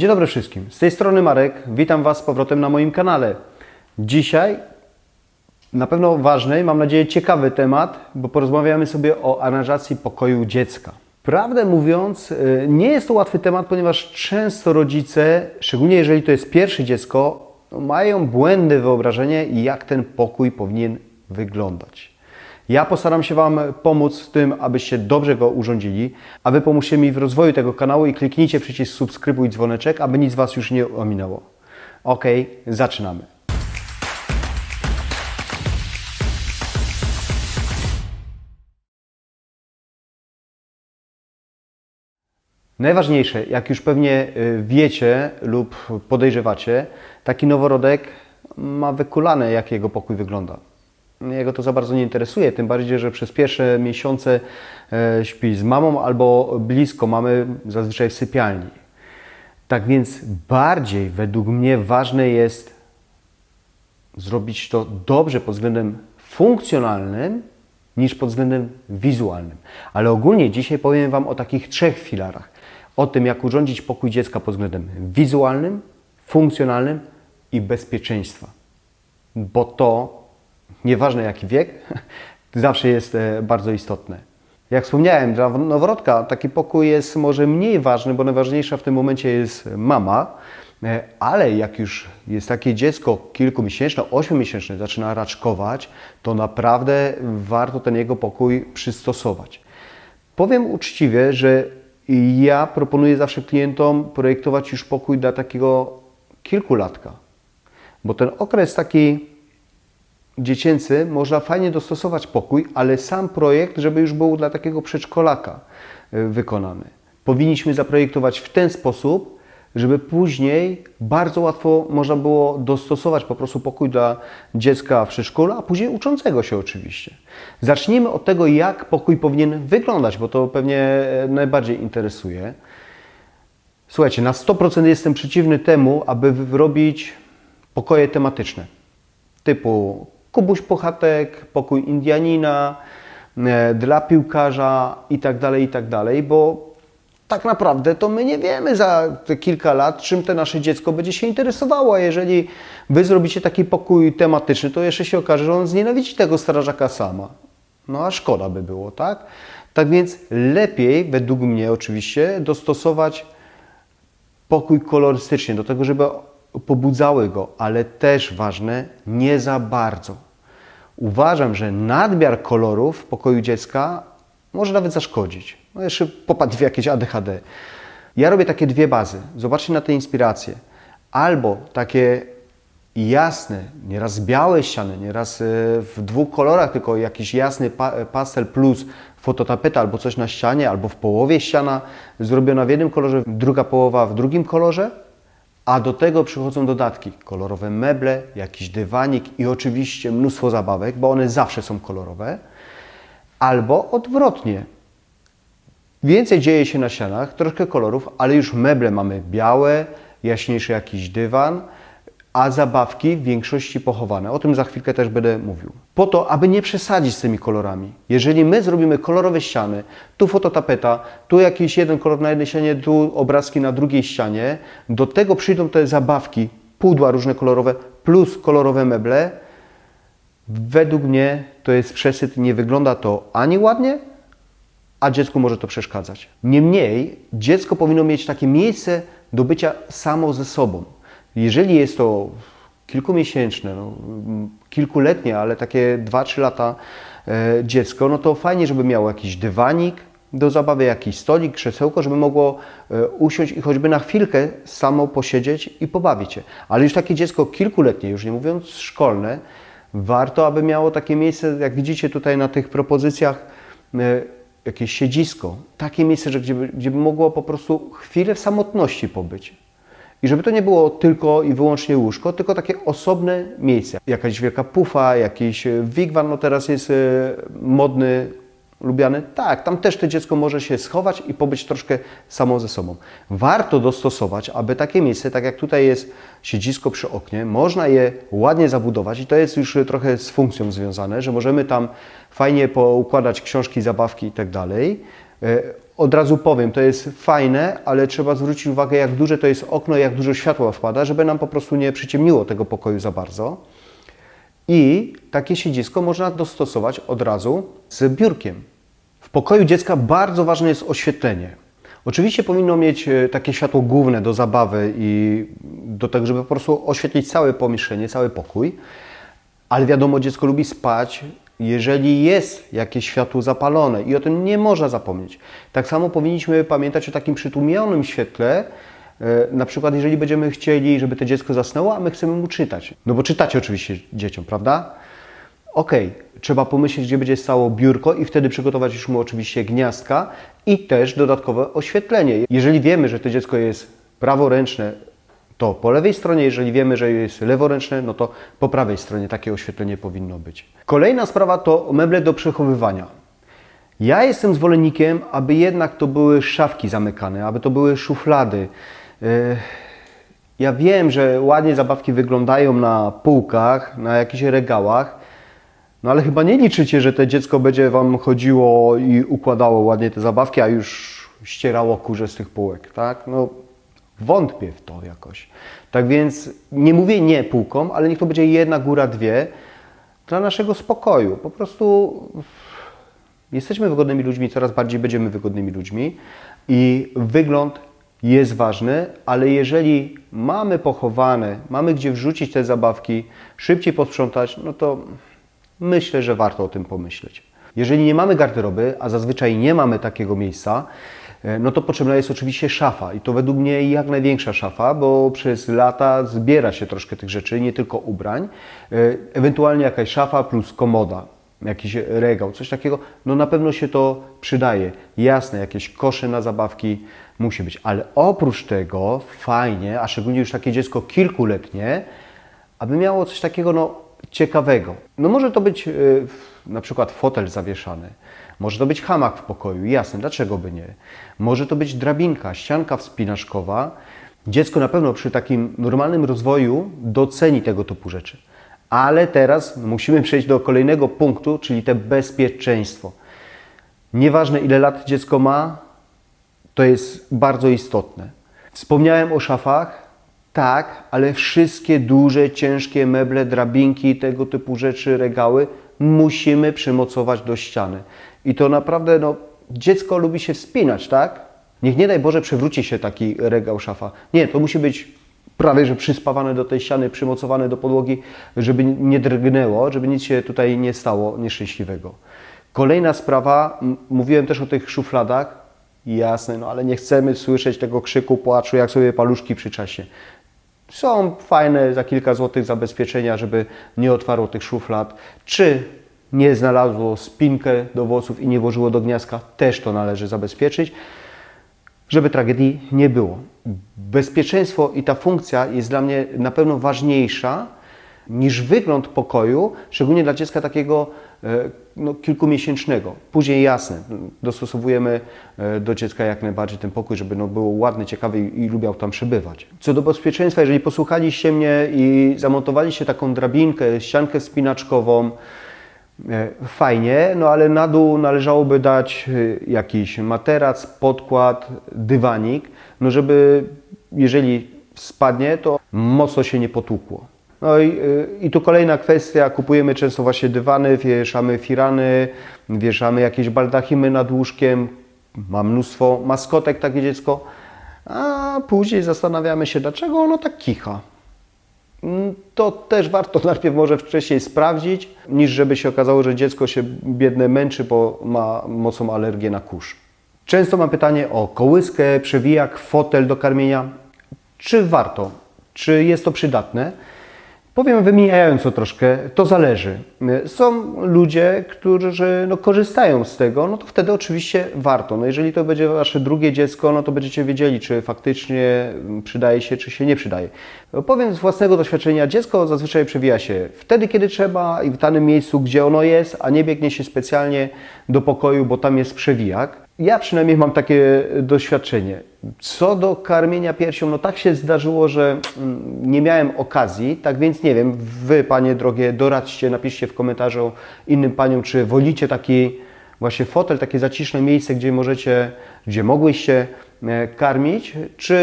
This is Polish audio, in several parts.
Dzień dobry wszystkim. Z tej strony Marek. Witam Was z powrotem na moim kanale. Dzisiaj na pewno ważny, mam nadzieję ciekawy temat, bo porozmawiamy sobie o aranżacji pokoju dziecka. Prawdę mówiąc, y, nie jest to łatwy temat, ponieważ często rodzice, szczególnie jeżeli to jest pierwsze dziecko, mają błędne wyobrażenie, jak ten pokój powinien wyglądać. Ja postaram się Wam pomóc w tym, abyście dobrze go urządzili, a Wy pomóżcie mi w rozwoju tego kanału i kliknijcie przycisk subskrybuj dzwoneczek, aby nic Was już nie ominęło. Ok, zaczynamy. Najważniejsze, jak już pewnie y, wiecie lub podejrzewacie, taki noworodek ma wykulane, jak jego pokój wygląda. Jego to za bardzo nie interesuje, tym bardziej, że przez pierwsze miesiące e, śpi z mamą albo blisko mamy zazwyczaj w sypialni. Tak więc bardziej według mnie ważne jest zrobić to dobrze pod względem funkcjonalnym niż pod względem wizualnym. Ale ogólnie dzisiaj powiem Wam o takich trzech filarach. O tym, jak urządzić pokój dziecka pod względem wizualnym, funkcjonalnym i bezpieczeństwa. Bo to, nieważne jaki wiek, zawsze jest e, bardzo istotne. Jak wspomniałem, dla noworodka taki pokój jest może mniej ważny, bo najważniejsza w tym momencie jest mama, e, ale jak już jest takie dziecko kilkumiesięczne, ośmiomiesięczne, zaczyna raczkować, to naprawdę warto ten jego pokój przystosować. Powiem uczciwie, że ja proponuję zawsze klientom projektować już pokój dla takiego kilkulatka, bo ten okres taki dziecięcy można fajnie dostosować pokój, ale sam projekt, żeby już był dla takiego przedszkolaka y, wykonany. Powinniśmy zaprojektować w ten sposób, żeby później bardzo łatwo można było dostosować po prostu pokój dla dziecka w przedszkolu, a później uczącego się oczywiście. Zacznijmy od tego, jak pokój powinien wyglądać, bo to pewnie e, najbardziej interesuje. Słuchajcie, na 100% jestem przeciwny temu, aby robić pokoje tematyczne. Typu Kubuś Pochatek, pokój Indianina, e, dla piłkarza i tak dalej, i tak dalej, bo tak naprawdę to my nie wiemy za te kilka lat, czym to nasze dziecko będzie się interesowało. A jeżeli wy zrobicie taki pokój tematyczny, to jeszcze się okaże, że on znienawidzi tego strażaka sama. No a szkoda by było, tak? Tak więc lepiej, według mnie oczywiście, dostosować pokój kolorystycznie do tego, żeby pobudzały go, ale też ważne, nie za bardzo. Uważam, że nadmiar kolorów w pokoju dziecka może nawet zaszkodzić. No jeszcze popadł w jakieś ADHD. Ja robię takie dwie bazy. Zobaczcie na te inspiracje. Albo takie jasne, nieraz białe ściany, nieraz e, w dwóch kolorach, tylko jakiś jasny pa pastel plus fototapeta albo coś na ścianie, albo w połowie ściana zrobiona w jednym kolorze, druga połowa w drugim kolorze, a do tego przychodzą dodatki, kolorowe meble, jakiś dywanik i oczywiście mnóstwo zabawek, bo one zawsze są kolorowe, albo odwrotnie. Więcej dzieje się na ścianach, troszkę kolorów, ale już meble mamy białe, jaśniejszy jakiś dywan, a zabawki w większości pochowane. O tym za chwilkę też będę mówił. Po to, aby nie przesadzić z tymi kolorami. Jeżeli my zrobimy kolorowe ściany, tu fototapeta, tu jakiś jeden kolor na jednej ścianie, tu obrazki na drugiej ścianie, do tego przyjdą te zabawki, pudła różne kolorowe, plus kolorowe meble, według mnie to jest przesyt, nie wygląda to ani ładnie, a dziecku może to przeszkadzać. Niemniej dziecko powinno mieć takie miejsce do bycia samo ze sobą. Jeżeli jest to kilkumiesięczne, no, kilkuletnie, ale takie 2-3 lata e, dziecko, no to fajnie, żeby miało jakiś dywanik do zabawy, jakiś stolik, krzesełko, żeby mogło e, usiąść i choćby na chwilkę samo posiedzieć i pobawić się. Ale już takie dziecko kilkuletnie, już nie mówiąc szkolne, warto, aby miało takie miejsce, jak widzicie tutaj na tych propozycjach, e, jakieś siedzisko, takie miejsce, że gdzie, by- gdzie by mogło po prostu chwilę w samotności pobyć. I żeby to nie było tylko i wyłącznie łóżko, tylko takie osobne miejsce. Jakaś wielka pufa, jakiś e, wigwam, no teraz jest e, modny, lubiany. Tak, tam też to dziecko może się schować i pobyć troszkę samo ze sobą. Warto dostosować, aby takie miejsce, tak jak tutaj jest siedzisko przy oknie, można je ładnie zabudować i to jest już trochę z funkcją związane, że możemy tam fajnie poukładać książki, zabawki i tak dalej. E, Od razu powiem, to jest fajne, ale trzeba zwrócić uwagę, jak duże to jest okno, jak dużo światła wpada, żeby nam po prostu nie przyciemniło tego pokoju za bardzo. I takie siedzisko można dostosować od razu z biurkiem. W pokoju dziecka bardzo ważne jest oświetlenie. Oczywiście powinno mieć e, takie światło główne do zabawy i do tego, żeby po prostu oświetlić całe pomieszczenie, cały pokój. Ale wiadomo, dziecko lubi spać, jeżeli jest jakieś światło zapalone i o tym nie można zapomnieć. Tak samo powinniśmy pamiętać o takim przytłumionym świetle, e, na przykład jeżeli będziemy chcieli, żeby to dziecko zasnęło, a my chcemy mu czytać. No bo czytacie oczywiście dzieciom, prawda? Okej, trzeba pomyśleć, gdzie będzie stało biurko i wtedy przygotować już mu oczywiście gniazdka i też dodatkowe oświetlenie. Jeżeli wiemy, że to dziecko jest praworęczne, to po lewej stronie, jeżeli wiemy, że jest leworęczne, no to po prawej stronie takie oświetlenie powinno być. Kolejna sprawa to meble do przechowywania. Ja jestem zwolennikiem, aby jednak to były szafki zamykane, aby to były szuflady. Yy, Ja wiem, że ładnie zabawki wyglądają na półkach, na jakichś regałach, no ale chyba nie liczycie, że to dziecko będzie Wam chodziło i układało ładnie te zabawki, a już ścierało kurze z tych półek, tak? No wątpię w to jakoś. Tak więc nie mówię nie półkom, ale niech to będzie jedna góra, dwie dla naszego spokoju. Po prostu jesteśmy wygodnymi ludźmi, coraz bardziej będziemy wygodnymi ludźmi i wygląd jest ważny, ale jeżeli mamy pochowane, mamy gdzie wrzucić te zabawki, szybciej posprzątać, no to myślę, że warto o tym pomyśleć. Jeżeli nie mamy garderoby, a zazwyczaj nie mamy takiego miejsca, no to potrzebna jest oczywiście szafa i to według mnie jak największa szafa, bo przez lata zbiera się troszkę tych rzeczy, nie tylko ubrań, e, ewentualnie jakaś szafa plus komoda jakiś regał, coś takiego, no na pewno się to przydaje. Jasne, jakieś kosze na zabawki musi być, ale oprócz tego fajnie, a szczególnie już takie dziecko kilkuletnie, aby miało coś takiego no, ciekawego. No może to być y, na przykład fotel zawieszany, może to być hamak w pokoju, jasne, dlaczego by nie? Może to być drabinka, ścianka wspinaczkowa. Dziecko na pewno przy takim normalnym rozwoju doceni tego typu rzeczy. Ale teraz musimy przejść do kolejnego punktu, czyli te bezpieczeństwo. Nieważne ile lat dziecko ma, to jest bardzo istotne. Wspomniałem o szafach, tak, ale wszystkie duże, ciężkie meble, drabinki, tego typu rzeczy, regały musimy przymocować do ściany. I to naprawdę, no, dziecko lubi się wspinać, tak? Niech nie daj Boże przewróci się taki regał, szafa. Nie, to musi być prawie że przyspawane do tej ściany, przymocowane do podłogi, żeby nie drgnęło, żeby nic się tutaj nie stało nieszczęśliwego. Kolejna sprawa, mówiłem też o tych szufladach. Jasne, no ale nie chcemy słyszeć tego krzyku, płaczu, jak sobie paluszki przy czasie. Są fajne za kilka złotych zabezpieczenia, żeby nie otwarło tych szuflad. Czy nie znalazło spinkę do włosów i nie włożyło do gniazdka, też to należy zabezpieczyć żeby tragedii nie było. Bezpieczeństwo i ta funkcja jest dla mnie na pewno ważniejsza niż wygląd pokoju, szczególnie dla dziecka takiego e, no, kilkumiesięcznego. Później jasne, dostosowujemy e, do dziecka jak najbardziej ten pokój, żeby no, był ładny, ciekawy i, i lubiał tam przebywać. Co do bezpieczeństwa, jeżeli posłuchaliście mnie i zamontowaliście taką drabinkę, ściankę spinaczkową, E, Fajnie, no ale na dół należałoby dać jakiś materac, podkład, dywanik, no żeby jeżeli spadnie, to mocno się nie potłukło. No i, e, i tu kolejna kwestia, kupujemy często właśnie dywany, wieszamy firany, wieszamy jakieś baldachimy nad łóżkiem, ma mnóstwo maskotek takie dziecko, a później zastanawiamy się, dlaczego ono tak kicha. Mm, To też warto najpierw może wcześniej sprawdzić, niż żeby się okazało, że dziecko się biedne męczy, bo ma mocną alergię na kurz. Często mam pytanie o kołyskę, przewijak, fotel do karmienia. Czy warto? Czy jest to przydatne? Powiem wymieniająco troszkę, to zależy. Są ludzie, którzy no, korzystają z tego, no to wtedy oczywiście warto. No, jeżeli to będzie wasze drugie dziecko, no to będziecie wiedzieli, czy faktycznie przydaje się, czy się nie przydaje. Powiem z własnego doświadczenia, dziecko zazwyczaj przewija się wtedy, kiedy trzeba i w danym miejscu, gdzie ono jest, a nie biegnie się specjalnie do pokoju, bo tam jest przewijak. Ja przynajmniej mam takie doświadczenie. Co do karmienia piersią, no tak się zdarzyło, że mm, nie miałem okazji, tak więc nie wiem, wy panie drogie, doradźcie, napiszcie w komentarzu innym paniom, czy wolicie taki właśnie fotel, takie zaciszne miejsce, gdzie możecie, gdzie mogłyście e, karmić, czy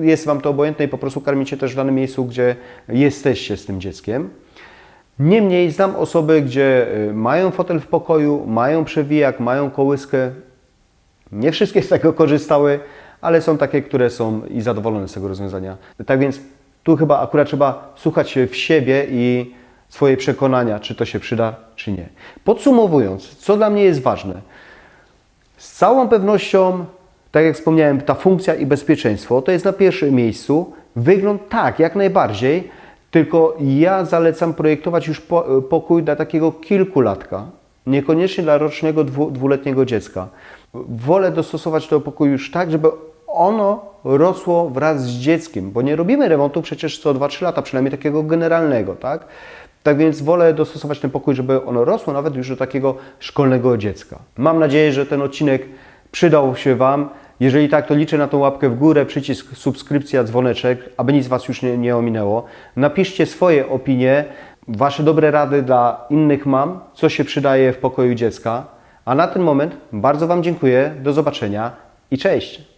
jest Wam to obojętne i po prostu karmicie też w danym miejscu, gdzie jesteście z tym dzieckiem. Niemniej znam osoby, gdzie e, mają fotel w pokoju, mają przewijak, mają kołyskę. Nie wszystkie z tego korzystały, ale są takie, które są i zadowolone z tego rozwiązania. Tak więc tu chyba akurat trzeba słuchać w siebie i swoje przekonania, czy to się przyda, czy nie. Podsumowując, co dla mnie jest ważne. Z całą pewnością, tak jak wspomniałem, ta funkcja i bezpieczeństwo to jest na pierwszym miejscu. Wygląd tak, jak najbardziej, tylko ja zalecam projektować już po, pokój dla takiego kilkulatka, niekoniecznie dla rocznego, dwu, dwuletniego dziecka. Wolę dostosować do pokoju już tak, żeby ono rosło wraz z dzieckiem, bo nie robimy remontu przecież co 2-3 lata, przynajmniej takiego generalnego, tak? Tak więc wolę dostosować ten pokój, żeby ono rosło nawet już do takiego szkolnego dziecka. Mam nadzieję, że ten odcinek przydał się Wam. Jeżeli tak, to liczę na tą łapkę w górę, przycisk subskrypcja, dzwoneczek, aby nic Was już nie, nie ominęło. Napiszcie swoje opinie, Wasze dobre rady dla innych mam, co się przydaje w pokoju dziecka. A na ten moment bardzo Wam dziękuję, do zobaczenia i cześć!